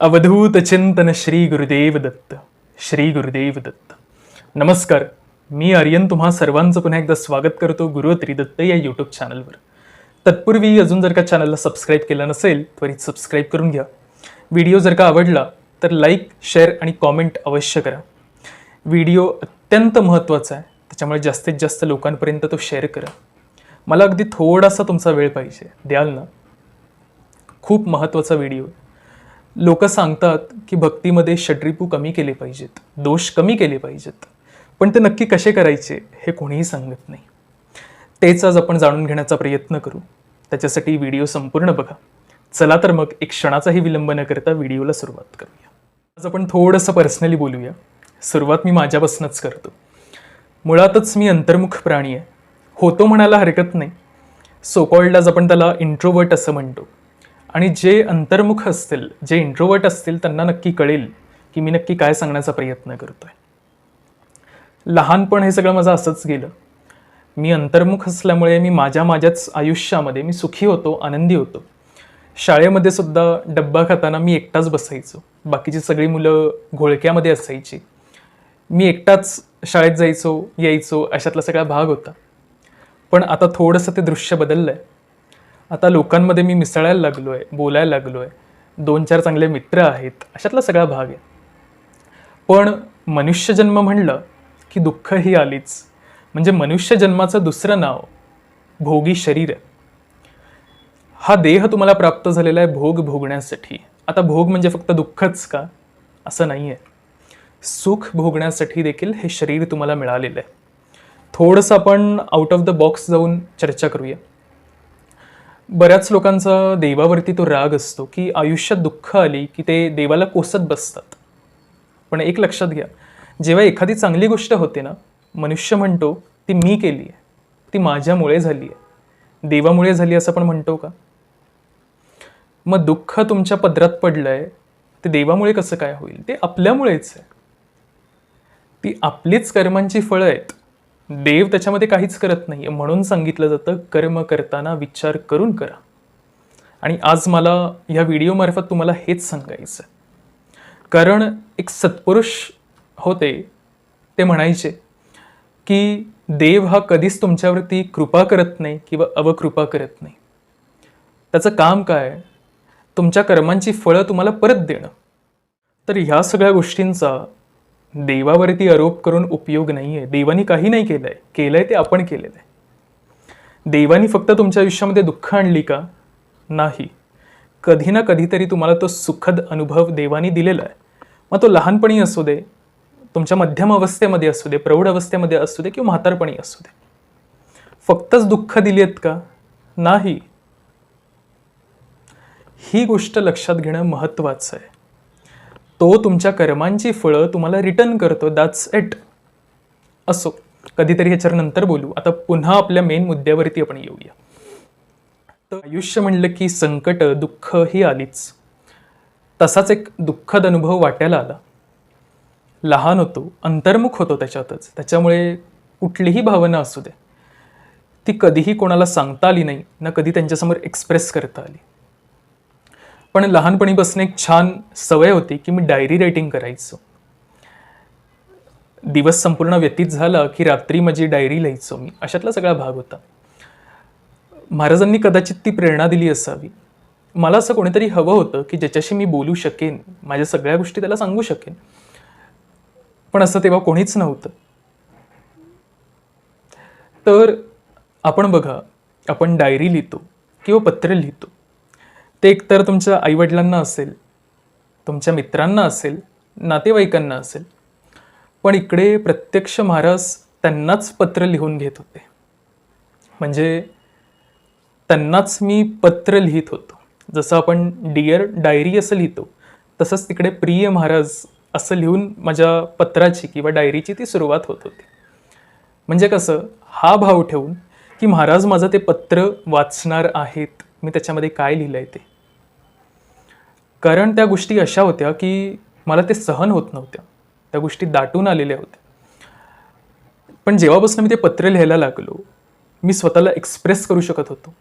अवधूत चिंतन श्री गुरुदेव दत्त श्री गुरुदेव दत्त. नमस्कार मी आर्यन तुम्हा सर्वांचं पुन्हा एकदा स्वागत करतो गुरुत्री दत्त या यूट्यूब चॅनलवर तत्पूर्वी अजून जर का चॅनलला सबस्क्राईब केलं नसेल त्वरित सबस्क्राईब करून घ्या. व्हिडिओ जर का आवडला तर लाईक शेअर आणि कॉमेंट अवश्य करा. व्हिडिओ अत्यंत महत्त्वाचा आहे त्याच्यामुळे जास्तीत जास्त लोकांपर्यंत तो शेअर करा. मला अगदी थोडासा तुमचा वेळ पाहिजे द्याल ना? खूप महत्त्वाचा व्हिडिओ आहे लोक सांगतात की भक्तीमध्ये षड्रिपू कमी केले पाहिजेत दोष कमी केले पाहिजेत. पण ते नक्की कसे करायचे हे कोणीही सांगत नाही. तेच आज आपण जाणून घेण्याचा प्रयत्न करू. त्याच्यासाठी व्हिडिओ संपूर्ण बघा. चला तर मग एक क्षणाचाही विलंब न करता व्हिडिओला सुरुवात करूया. आज आपण थोडंसं पर्सनली बोलूया. सुरुवात मी माझ्यापासूनच करतो. मुळातच मी अंतर्मुख प्राणी आहे. होतो म्हणायला हरकत नाही. सोकॉल्ड आज आपण त्याला इंट्रोवर्ट असं म्हणतो. आणि जे अंतर्मुख असतील जे इंट्रोवर्ट असतील त्यांना नक्की कळेल की मी नक्की काय सांगण्याचा प्रयत्न करतोय. लहानपण हे सगळं माझं असंच गेलं. मी अंतर्मुख असल्यामुळे मी माझ्या माझ्याच आयुष्यामध्ये मी सुखी होतो आनंदी होतो. शाळेमध्ये सुद्धा डब्बा खाताना मी एकटाच बसायचो. बाकीची सगळी मुलं घोळक्यामध्ये असायची. मी एकटाच शाळेत जायचो यायचो अशातला सगळा भाग होता. पण आता थोडंसं ते दृश्य बदललं आहे आता लोकांमध्ये मी मिसळायला लागलो आहे बोलायला लागलो आहे दोन चार चांगले मित्र आहेत अशातला सगळा भाग आहे. पण मनुष्यजन्म म्हणलं की दुःख ही आलीच. म्हणजे मनुष्य जन्माचं दुसरं नाव भोगी शरीर. आहे हा देह तुम्हाला प्राप्त झालेला आहे भोग भोगण्यासाठी. आता भोग म्हणजे फक्त दुःखच का? असं नाही आहे सुख भोगण्यासाठी देखील हे शरीर तुम्हाला मिळालेलं आहे. थोडंसं आपण आउट ऑफ द बॉक्स जाऊन चर्चा करूया. बऱ्याच लोकांचा देवावरती तो राग असतो की आयुष्यात दुःख आली की ते देवाला कोसत बसतात. पण एक लक्षात घ्या जेव्हा एखादी चांगली गोष्ट होते ना मनुष्य म्हणतो ती मी केली आहे ती माझ्यामुळे झाली आहे देवामुळे झाली असं पण म्हणतो का? मग दुःख तुमच्या पदरात पडलं आहे ते देवामुळे कसं काय होईल? ते आपल्यामुळेच आहे. ती आपलीच कर्मांची फळं आहेत. देव त्याच्यामध्ये काहीच करत नाही म्हणून सांगितलं जातं कर्म करताना विचार करून करा. आणि आज मला ह्या व्हिडिओमार्फत तुम्हाला हेच सांगायचं आहे. कारण एक सत्पुरुष होते ते म्हणायचे की देव हा कधीच तुमच्यावरती कृपा करत नाही किंवा अवकृपा करत नाही. त्याचं काम काय? तुमच्या कर्मांची फळं तुम्हाला परत देणं. तर ह्या सगळ्या गोष्टींचा देवावरती आरोप करून उपयोग नाही आहे देवानी काही नाही केलं आहे केलं आहे ते आपण केलेलं आहे. देवानी फक्त तुमच्या आयुष्यामध्ये दुःख आणली का? नाही. कधी ना कधीतरी तुम्हाला तो सुखद अनुभव देवानी दिलेला आहे. मग तो लहानपणी असू दे तुमच्या मध्यम अवस्थेमध्ये असू दे प्रौढ अवस्थेमध्ये असू दे किंवा म्हातारपणी असू दे. फक्तच दुःख दिली आहेत का? नाही. ही गोष्ट लक्षात घेणं महत्त्वाचं आहे. तो तुमच्या कर्मांची फळं तुम्हाला रिटर्न करतो. दॅट्स इट असो. कधीतरी ह्याच्यावर नंतर बोलू. आता पुन्हा आपल्या मेन मुद्द्यावरती आपण येऊया. तर आयुष्य म्हणलं की संकट दुःख ही आलीच. तसाच एक दुःखद अनुभव वाट्याला आला. लहान होतो. अंतर्मुख होतो त्याच्यातच. त्याच्यामुळे कुठलीही भावना असू दे. ती कधीही कोणाला सांगता आली नाही. ना कधी त्यांच्यासमोर एक्सप्रेस करता आली. पण लहानपणीपासून एक छान सवय होती की मी डायरी रायटिंग करायचो. दिवस संपूर्ण व्यतीत झाला की रात्री माझी डायरी लिहायचो मी. अशातला सगळा भाग होता. महाराजांनी कदाचित ती प्रेरणा दिली असावी. मला असं कोणीतरी हवं होतं की ज्याच्याशी मी बोलू शकेन माझ्या सगळ्या गोष्टी त्याला सांगू शकेन. पण असं तेव्हा कोणीच नव्हतं. तर आपण बघा आपण डायरी लिहितो किंवा पत्र लिहितो. ते एकतर तुमच्या आईवडिलांना असेल तुमच्या मित्रांना असेल नातेवाईकांना असेल पण इकडे प्रत्यक्ष महाराज त्यांनाच पत्र लिहून घेत होते. म्हणजे त्यांनाच मी पत्र लिहित होतो. जसं आपण डिअर डायरी असं लिहितो तसंच तिकडे प्रिय महाराज असं लिहून माझ्या पत्राची किंवा डायरीची ती सुरुवात होत होती. म्हणजे कसं हा भाव ठेवून की महाराज माझं ते पत्र वाचणार आहेत मी त्याच्यामध्ये काय लिहिलं आहे ते. कारण त्या गोष्टी अशा होत्या की मला ते सहन होत नव्हत्या. त्या गोष्टी दाटून आलेल्या होत्या. पण जेव्हापासून मी ते पत्र लिहायला लागलो मी स्वतःला एक्सप्रेस करू शकत होतो.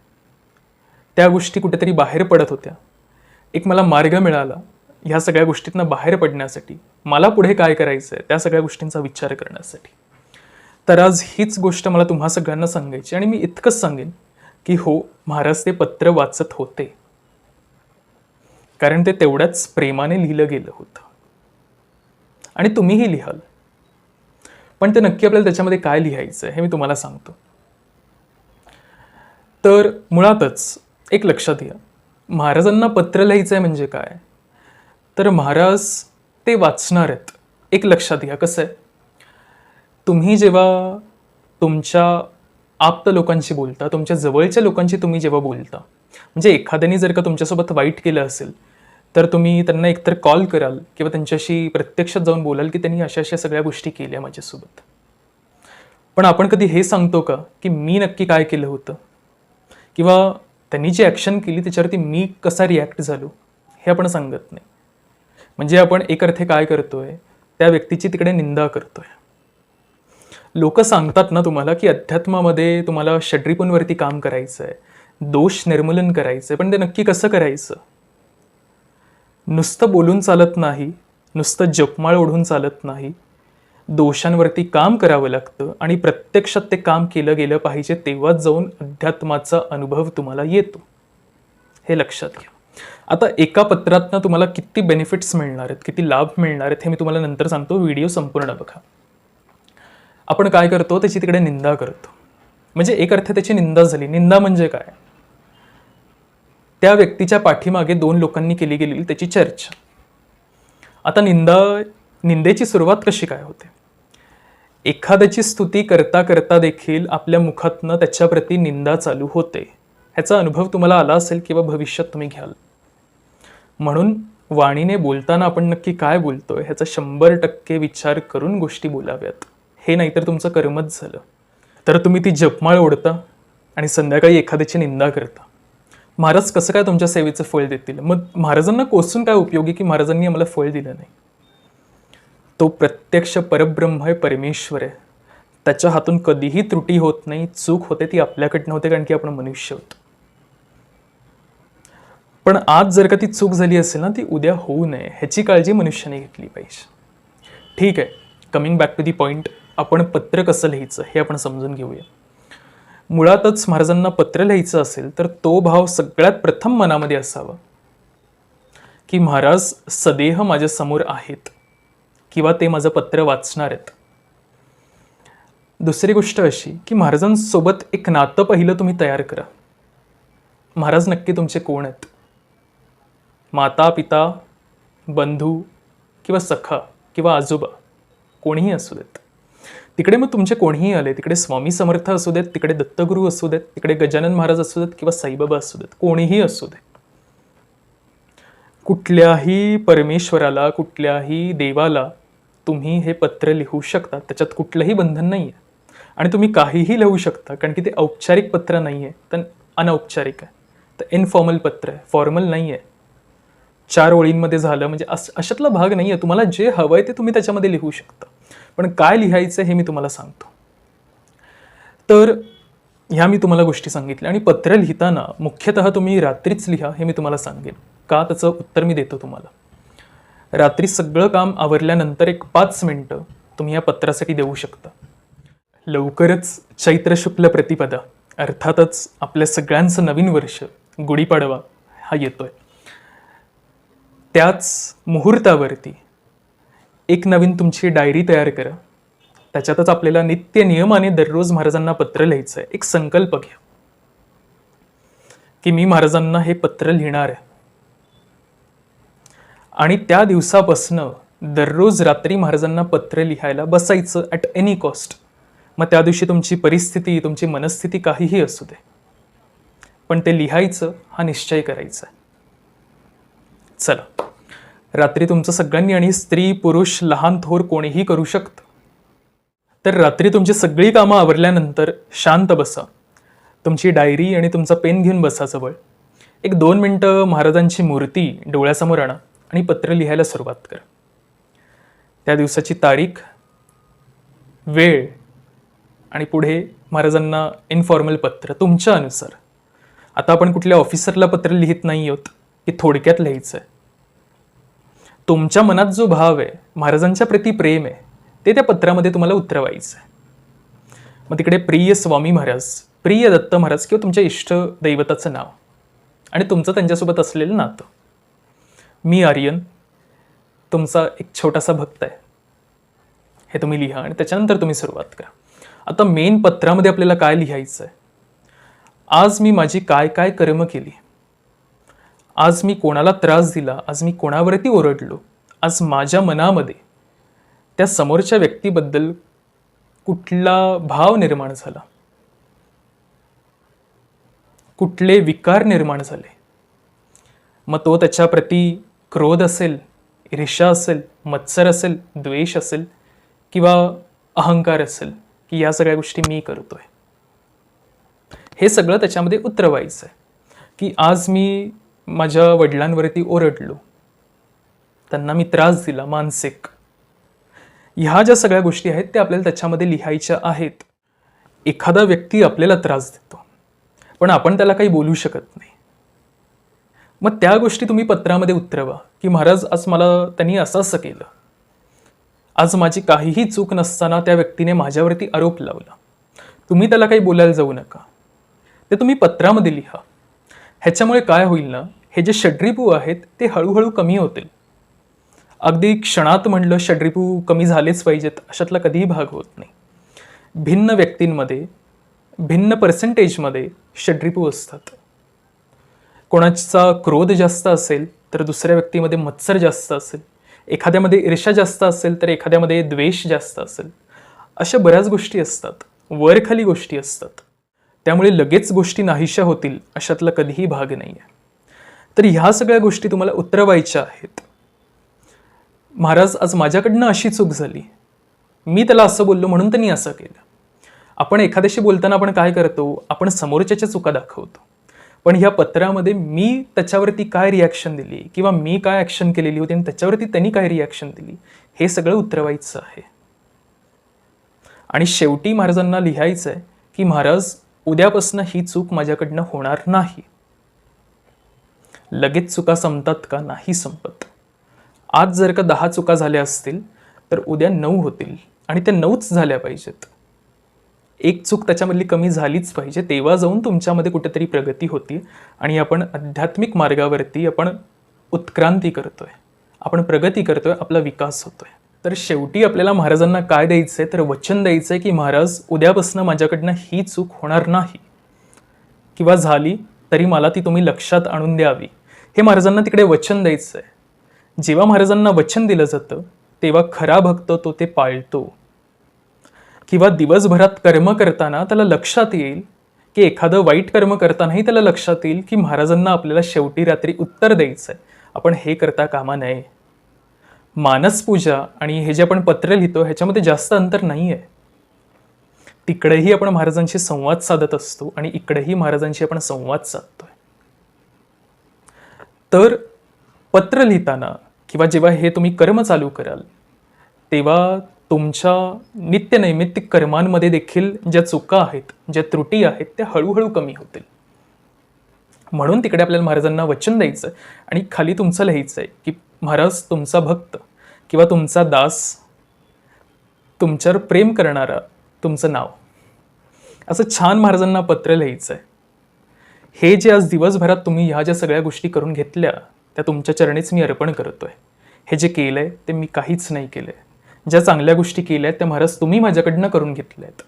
त्या गोष्टी कुठेतरी बाहेर पडत होत्या. एक मला मार्ग मिळाला ह्या सगळ्या गोष्टींना बाहेर पडण्यासाठी. मला पुढे काय करायचं आहे त्या सगळ्या गोष्टींचा विचार करण्यासाठी. तर आज हीच गोष्ट मला तुम्हा सगळ्यांना सांगायची आणि मी इतकंच सांगेन की हो महाराज ते पत्र वाचत होते. कारण ते तेवढ्याच प्रेमाने लिहिलं गेलं होतं. आणि तुम्हीही लिहाल. पण ते नक्की आपल्याला त्याच्यामध्ये काय लिहायचं आहे हे मी तुम्हाला सांगतो. तर मुळातच एक लक्षात घ्या. महाराजांना पत्र लिहायचं आहे म्हणजे काय? तर महाराज ते वाचणार आहेत. एक लक्षात घ्या कसं आहे? तुम्ही जेव्हा तुमच्या आप्त लोकांशी बोलता तुमच्या जवळच्या लोकांशी तुम्ही जेव्हा बोलता म्हणजे एखाद्याने जर का तुमच्यासोबत वाईट केलं असेल तर तुम्ही त्यांना एकतर कॉल कराल किंवा त्यांच्याशी प्रत्यक्षात जाऊन बोलाल की त्यांनी अशा अशा सगळ्या गोष्टी केल्या माझ्यासोबत. पण आपण कधी हे सांगतो का की मी नक्की काय केलं होतं? किंवा त्यांनी जी ॲक्शन केली त्याच्यावरती मी कसा रिॲक्ट झालो? हे आपण सांगत नाही. म्हणजे आपण एक अर्थे काय करतोय? त्या व्यक्तीची तिकडे निंदा करतोय. लोक सांगतात ना तुम्हाला की अध्यात्मामध्ये तुम्हाला षड्रिपूंवरती काम करायचं आहे दोष निर्मूलन करायचं आहे पण ते नक्की कसं करायचं? नुसतं बोलून चालत नाही नुसतं जपमाळ ओढून चालत नाही. दोषांवरती काम करावं लागतं आणि प्रत्यक्षात ते काम केलं गेलं पाहिजे तेव्हाच जाऊन अध्यात्माचा अनुभव तुम्हाला येतो. हे लक्षात घ्या. आता एका पत्रातनं तुम्हाला किती बेनिफिट्स मिळणार आहेत किती लाभ मिळणार आहेत हे मी तुम्हाला नंतर सांगतो व्हिडिओ संपूर्ण बघा. आपण काय करतो त्याची तिकडे निंदा करतो. म्हणजे एक अर्थ त्याची निंदा झाली. निंदा म्हणजे काय? त्या व्यक्तीच्या पाठीमागे दोन लोकांनी केली गेलेली त्याची चर्चा. आता निंदा निंदेची सुरुवात कशी काय होते? एखाद्याची स्तुती करता करता देखील आपल्या मुखातनं त्याच्याप्रती निंदा चालू होते. ह्याचा अनुभव तुम्हाला आला असेल किंवा भविष्यात तुम्ही घ्याल. म्हणून वाणीने बोलताना आपण नक्की काय बोलतोय ह्याचा शंभर टक्के विचार करून गोष्टी बोलाव्यात. हे नाहीतर तुमचं कर्मच झालं. तर तुम्ही ती जपमाळ ओढता आणि संध्याकाळी एखाद्याची निंदा करता. महाराज कसं काय तुमच्या सेवेचं फळ देतील? मग महाराजांना कोसून काय उपयोगी की महाराजांनी आम्हाला फळ दिलं नाही? तो प्रत्यक्ष परब्रह्म आहे परमेश्वर आहे. त्याच्या हातून कधीही त्रुटी होत नाही चूक होते ती आपल्याकडनं होते कारण की आपण मनुष्य होतो पण आज जर का ती चूक झाली असेल ना ती उद्या होऊ नये. ह्याची काळजी मनुष्याने घेतली पाहिजे. ठीक आहे. Coming back to the point आपण पत्र कसं लिहायचं हे आपण समजून घेऊया. मुळातच महाराजांना पत्र लिहायचं असेल तर तो भाव सगळ्यात प्रथम मनामध्ये असावा. की महाराज सदेह माझ्यासमोर आहेत किंवा ते माझं पत्र वाचणार आहेत. दुसरी गोष्ट अशी की महाराजांसोबत एक नातं पहिलं तुम्ही तयार करा. महाराज नक्की तुमचे कोण आहेत? माता पिता बंधू किंवा सखा किंवा आजोबा कोणीही असू देत. तिकडे मग तुमचे कोणीही आले तिकडे स्वामी समर्थ असू देत तिकडे दत्तगुरू असू देत तिकडे गजानन महाराज असू देत किंवा साईबाबा असू देत कोणीही असू दे. कुठल्याही परमेश्वराला कुठल्याही देवाला तुम्ही हे पत्र लिहू शकता त्याच्यात कुठलंही बंधन नाही आहे आणि तुम्ही काहीही लिहू शकता कारण की ते औपचारिक पत्र नाही आहे तर अनौपचारिक आहे. तर इनफॉर्मल पत्र आहे फॉर्मल नाही आहे चार ओळींमध्ये झालं म्हणजे अस अशातला भाग नाही आहे तुम्हाला जे हवं आहे ते तुम्ही त्याच्यामध्ये लिहू शकता. पण काय लिहायचं हे मी तुम्हाला सांगतो. तर ह्या मी तुम्हाला गोष्टी सांगितल्या आणि पत्र लिहिताना मुख्यतः तुम्ही रात्रीच लिहा हे मी तुम्हाला सांगेन. का त्याचं उत्तर मी देतो तुम्हाला. रात्री सगळं काम आवरल्यानंतर एक पाच मिनटं तुम्ही या पत्रासाठी देऊ शकता. लवकरच चैत्र शुक्ल प्रतिपदा अर्थातच आपल्या सगळ्यांचं नवीन वर्ष गुढीपाडवा हा येतोय. त्याच मुहूर्तावरती एक नवीन तुमची डायरी तयार करा. त्याच्यातच आपल्याला नित्य नियमाने दररोज महाराजांना पत्र लिहायचं आहे एक संकल्प घ्या. की मी महाराजांना हे पत्र लिहिणार आहे. आणि त्या दिवसापासनं दररोज रात्री महाराजांना पत्र लिहायला बसायचं ॲट एनी कॉस्ट मग त्या दिवशी तुमची परिस्थिती तुमची मनस्थिती काहीही असू दे. पण ते लिहायचं हा निश्चय करायचा आहे. चला. रात्री तुमचं सगळ्यांनी आणि स्त्री पुरुष लहान थोर कोणीही करू शकतं. तर रात्री तुमची सगळी कामं आवरल्यानंतर शांत बसा. तुमची डायरी आणि तुमचा पेन घेऊन बसा जवळ. एक दोन मिनटं महाराजांची मूर्ती डोळ्यासमोर आणा आणि पत्र लिहायला सुरुवात करा. त्या दिवसाची तारीख वेळ आणि पुढे महाराजांना इनफॉर्मल पत्र तुमच्या अनुसार. आता आपण कुठल्या ऑफिसरला पत्र लिहित नाही आहोत की थोडक्यात लिहायचं आहे तुमच्या मनात जो भाव आहे महाराजांच्या प्रती प्रेम आहे ते त्या पत्रामध्ये तुम्हाला उतरवायचं आहे. मग तिकडे प्रिय स्वामी महाराज प्रिय दत्त महाराज किंवा तुमच्या इष्ट दैवताचं नाव आणि तुमचं त्यांच्यासोबत असलेलं नातं. मी आर्यन तुमचा एक छोटासा भक्त आहे. हे तुम्ही लिहा आणि त्याच्यानंतर तुम्ही सुरुवात करा. आता मेन पत्रामध्ये आपल्याला काय लिहायचं आहे? आज मी माझी काय काय कर्म केली? आज मी कोणाला त्रास दिला आज मी कोणावरती ओरडलो आज माझ्या मनामध्ये त्या समोरच्या व्यक्तीबद्दल कुठला भाव निर्माण झाला? कुठले विकार निर्माण झाले? मग तो त्याच्याप्रती क्रोध असेल ईर्षा असेल मत्सर असेल द्वेष असेल किंवा अहंकार असेल की या सगळ्या गोष्टी मी करतोय? हे सगळं त्याच्यामध्ये उतरवायचं आहे की आज मी माझ्या वडिलांवरती ओरडलो. त्यांना मी त्रास दिला मानसिक. ह्या ज्या सगळ्या गोष्टी आहेत त्या आपल्याला त्याच्यामध्ये लिहायच्या आहेत. एखादा व्यक्ती आपल्याला त्रास देतो पण आपण त्याला काही बोलू शकत नाही. मग त्या गोष्टी तुम्ही पत्रामध्ये उतरवा की महाराज आज मला त्यांनी असं असं केलं. आज माझी काहीही चूक नसताना त्या व्यक्तीने माझ्यावरती आरोप लावला. तुम्ही त्याला काही बोलायला जाऊ नका. ते तुम्ही पत्रामध्ये लिहा. ह्याच्यामुळे काय होईल ना हे जे षड्रिपू आहेत ते हळूहळू कमी होतील. अगदी क्षणात म्हणलं षड्रिपू कमी झालेच पाहिजेत अशातला कधीही भाग होत नाही. भिन्न व्यक्तींमध्ये भिन्न पर्सेंटेजमध्ये षड्रिपू असतात. कोणाचा क्रोध जास्त असेल तर दुसऱ्या व्यक्तीमध्ये मत्सर जास्त असेल. एखाद्यामध्ये ईर्षा जास्त असेल तर एखाद्यामध्ये द्वेष जास्त असेल. अशा बऱ्याच गोष्टी असतात. वरखाली गोष्टी असतात. त्यामुळे लगेच गोष्टी नाहीशा होतील अशातला कधीही भाग नाही आहे तर ह्या सगळ्या गोष्टी तुम्हाला उतरवायच्या आहेत. महाराज आज माझ्याकडनं अशी चूक झाली. मी त्याला असं बोललो म्हणून त्यांनी असं केलं. आपण एखाद्याशी बोलताना आपण काय करतो? आपण समोरच्याच्या चुका दाखवतो. पण ह्या पत्रामध्ये मी त्याच्यावरती काय रिॲक्शन दिली किंवा मी काय ॲक्शन केलेली होती आणि त्याच्यावरती त्यांनी काय रिॲक्शन दिली हे सगळं उतरवायचं आहे. आणि शेवटी महाराजांना लिहायचं आहे की महाराज उद्यापासून ही चूक माझ्याकडनं होणार नाही. लगेच चुका संपतात का नाही संपत. आज जर का दहा चुका झाल्या असतील तर उद्या नऊ होतील आणि त्या नऊच झाल्या पाहिजेत. एक चूक त्याच्यामधली कमी झालीच पाहिजे तेव्हा जाऊन तुमच्यामध्ये कुठेतरी प्रगती होती आणि आपण आध्यात्मिक मार्गावरती आपण उत्क्रांती करतो आहे आपण प्रगती करतो आहे आपला विकास होतो आहे तर शेवटी आपल्याला महाराजांना काय द्यायचं आहे तर वचन द्यायचं आहे की महाराज उद्यापासून माझ्याकडनं ही चूक होणार नाही. किंवा झाली तरी मला ती तुम्ही लक्षात आणून द्यावी. हे महाराजांना तिकडे वचन द्यायचं आहे जेव्हा महाराजांना वचन दिलं जातं तेव्हा खरा भक्त तो ते पाळतो. किंवा दिवसभरात कर्म करताना त्याला लक्षात येईल की एखादं वाईट कर्म करतानाही त्याला लक्षात येईल की महाराजांना आपल्याला शेवटी रात्री उत्तर द्यायचं आहे आपण हे करता कामा नये. मानसपूजा आणि हे जे आपण पत्र लिहितो ह्याच्यामध्ये जास्त अंतर नाही आहे तिकडेही आपण महाराजांशी संवाद साधत असतो आणि इकडेही महाराजांशी आपण संवाद साधतो तर पत्र लिहिताना किंवा जेव्हा हे तुम्ही कर्म चालू कराल तेव्हा तुमच्या नित्यनैमित्तिक कर्मांमध्ये देखील ज्या चुका आहेत ज्या त्रुटी आहेत त्या हळूहळू कमी होतील. म्हणून तिकडे आपल्याला महाराजांना वचन द्यायचं आहे आणि खाली तुमचं लिहायचं आहे की महाराज तुमचा भक्त किंवा तुमचा दास तुमच्यावर प्रेम करणारा तुमचं नाव. असं छान महाराजांना पत्र लिहायचं आहे हे जे आज दिवसभरात तुम्ही ह्या ज्या सगळ्या गोष्टी करून घेतल्या त्या तुमच्या चरणीच मी अर्पण करतोय. हे जे केलं आहे ते मी काहीच नाही केलं आहे ज्या चांगल्या गोष्टी केल्या आहेत त्या महाराज तुम्ही माझ्याकडनं करून घेतल्या आहेत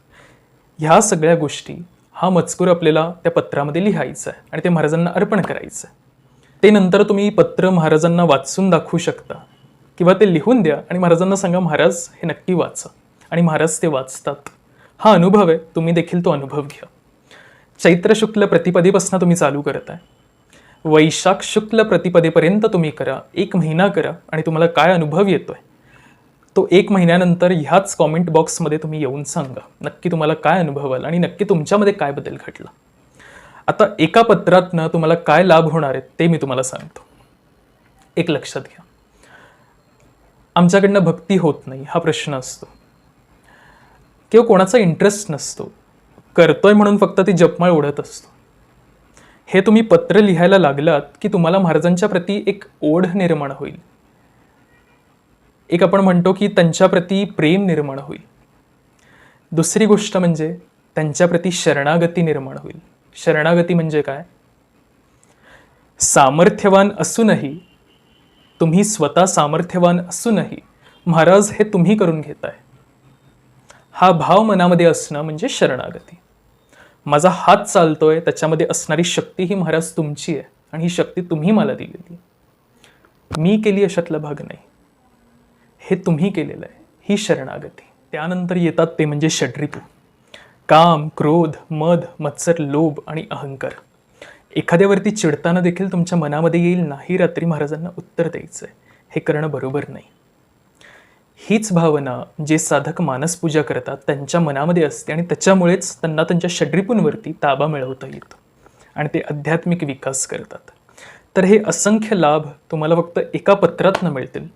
ह्या सगळ्या गोष्टी हा मजकूर आपल्याला त्या पत्रामध्ये लिहायचा आहे आणि ते महाराजांना अर्पण करायचं आहे ते नंतर तुम्ही पत्र महाराजांना वाचून दाखवू शकता किंवा ते लिहून द्या आणि महाराजांना सांगा महाराज हे नक्की वाचा. आणि महाराज ते वाचतात. हा अनुभव आहे तुम्ही देखील तो अनुभव घ्या. चैत्र शुक्ल प्रतिपदेपासून तुम्ही चालू करत आहे वैशाख शुक्ल प्रतिपदेपर्यंत तुम्ही करा एक महिना करा आणि तुम्हाला काय अनुभव येतोय तो एक महिन्यानंतर ह्याच कॉमेंट बॉक्समध्ये तुम्ही येऊन सांगा. नक्की तुम्हाला काय अनुभव आला आणि नक्की तुमच्यामध्ये काय बदल घडला. आता एका पत्रातनं तुम्हाला काय लाभ होणार आहेत ते मी तुम्हाला सांगतो. एक लक्षात घ्या. आमच्याकडनं भक्ती होत नाही हा प्रश्न असतो. किंवा कोणाचा इंटरेस्ट नसतो. करतोय म्हणून फक्त ती जपमाळ ओढत असतो. हे तुम्ही पत्र लिहायला लागलात की तुम्हाला महाराजांच्या प्रती एक ओढ निर्माण होईल. एक आपण म्हणतो की त्यांच्याप्रती प्रेम निर्माण होईल. दुसरी गोष्ट म्हणजे त्यांच्याप्रती शरणागती निर्माण होईल. शरणागती म्हणजे काय? सामर्थ्यवान असूनही तुम्ही स्वतः सामर्थ्यवान असूनही महाराज हे तुम्ही करून घेताय. हा भाव मनामध्ये असणं म्हणजे शरणागती. माझा हात चालतोय त्याच्यामध्ये असणारी शक्ती ही महाराज तुमची आहे आणि ही शक्ती तुम्ही मला दिलेली मी केली अशातला भाग नाही. हे तुम्ही केलेलं आहे. ही शरणागती. त्यानंतर येतात ते म्हणजे षड्रिपू. काम क्रोध मध मत्सर लोभ आणि अहंकार. एखाद्यावरती चिडताना देखील तुमच्या मनामध्ये येईल नाही रात्री महाराजांना उत्तर द्यायचं आहे हे करणं बरोबर नाही. हीच भावना जे साधक मानसपूजा करतात त्यांच्या मनामध्ये असते आणि त्याच्यामुळेच त्यांना त्यांच्या षड्रिपूंवरती ताबा मिळवता येतो आणि ते आध्यात्मिक विकास करतात. तर हे असंख्य लाभ तुम्हाला फक्त एका पत्रातनं मिळतील.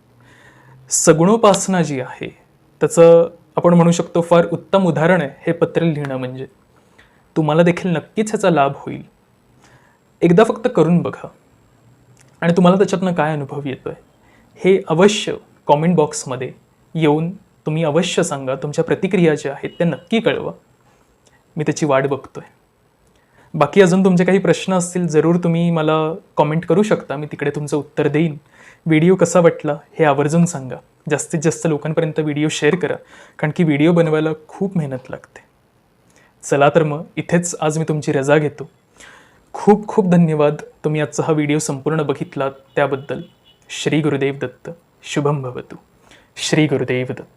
सगुणोपासना जी आहे त्याचं आपण म्हणू शकतो फार उत्तम उदाहरण आहे हे पत्र लिहिणं म्हणजे. तुम्हाला देखील नक्कीच ह्याचा लाभ होईल. एकदा फक्त करून बघा. आणि तुम्हाला त्याच्यातनं काय अनुभव येतो आहे हे अवश्य कॉमेंट बॉक्समध्ये येऊन तुम्ही अवश्य सांगा तुमच्या प्रतिक्रिया ज्या आहेत त्या नक्की कळवा. मी त्याची वाट बघतो आहे बाकी अजून तुमचे काही प्रश्न असतील जरूर तुम्ही मला कॉमेंट करू शकता. मी तिकडे तुमचं उत्तर देईन. व्हिडिओ कसा वाटला हे आवर्जून सांगा. जास्तीत जास्त लोकांपर्यंत व्हिडिओ शेअर करा कारण की व्हिडिओ बनवायला खूप मेहनत लागते. चला तर मग इथेच आज मी तुमची रजा घेतो. खूप खूप धन्यवाद. तुम्ही आजचा हा व्हिडिओ संपूर्ण बघितलात त्याबद्दल. श्री गुरुदेव दत्त. शुभम भवतू. श्री गुरुदेव दत्त